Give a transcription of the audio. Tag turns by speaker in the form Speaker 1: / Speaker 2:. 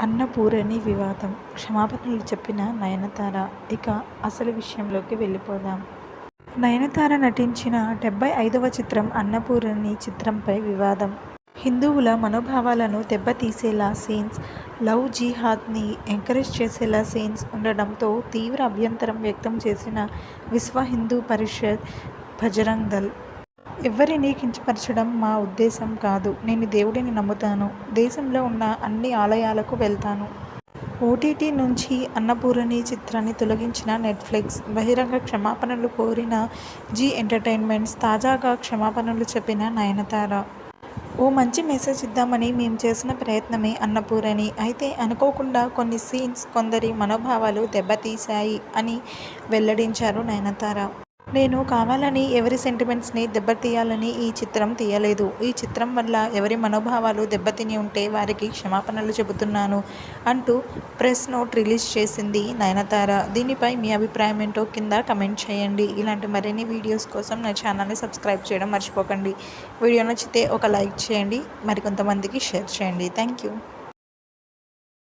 Speaker 1: అన్నపూరణి వివాదం. క్షమాపణలు చెప్పిన నయనతార. ఇక అసలు విషయంలోకి వెళ్ళిపోదాం. నయనతార నటించిన డెబ్బై ఐదవ చిత్రం అన్నపూరణి చిత్రంపై వివాదం. హిందువుల మనోభావాలను దెబ్బతీసేలా సీన్స్ లవ్ జీహాద్ని ఎంకరేజ్ చేసేలా సీన్స్ ఉండడంతో తీవ్ర అభ్యంతరం వ్యక్తం చేసిన విశ్వ హిందూ పరిషత్ భజరంగ్ దళ్ ఎవరిని కించపరచడం మా ఉద్దేశం కాదు. నేను దేవుడిని నమ్ముతాను. దేశంలో ఉన్న అన్ని ఆలయాలకు వెళ్తాను. ఓటీటీ నుంచి అన్నపూరణి చిత్రాన్ని తొలగించిన నెట్ఫ్లిక్స్ బహిరంగ క్షమాపణలు కోరిన జీ ఎంటర్టైన్మెంట్స్ తాజాగా క్షమాపణలు చెప్పిన నయనతార. ఓ మంచి మెసేజ్ ఇద్దామని మేము చేసిన ప్రయత్నమే అన్నపూరణి. అయితే అనుకోకుండా కొన్ని సీన్స్ కొందరి మనోభావాలు దెబ్బతీశాయి అని వెల్లడించారు నయనతార. నేను కావాలని ఎవరి సెంటిమెంట్స్ని దెబ్బతీయాలని ఈ చిత్రం తీయలేదు. ఈ చిత్రం వల్ల ఎవరి మనోభావాలు దెబ్బతిని ఉంటే వారికి క్షమాపణలు చెబుతున్నాను అంటూ ప్రెస్ నోట్ రిలీజ్ చేసింది నయనతార. దీనిపై మీ అభిప్రాయం ఏంటో కింద కమెంట్ చేయండి. ఇలాంటి మరిన్ని వీడియోస్ కోసం నా ఛానల్ని సబ్స్క్రైబ్ చేయడం మర్చిపోకండి. వీడియో నచ్చితే ఒక లైక్ చేయండి. మరికొంతమందికి షేర్ చేయండి. Thank you.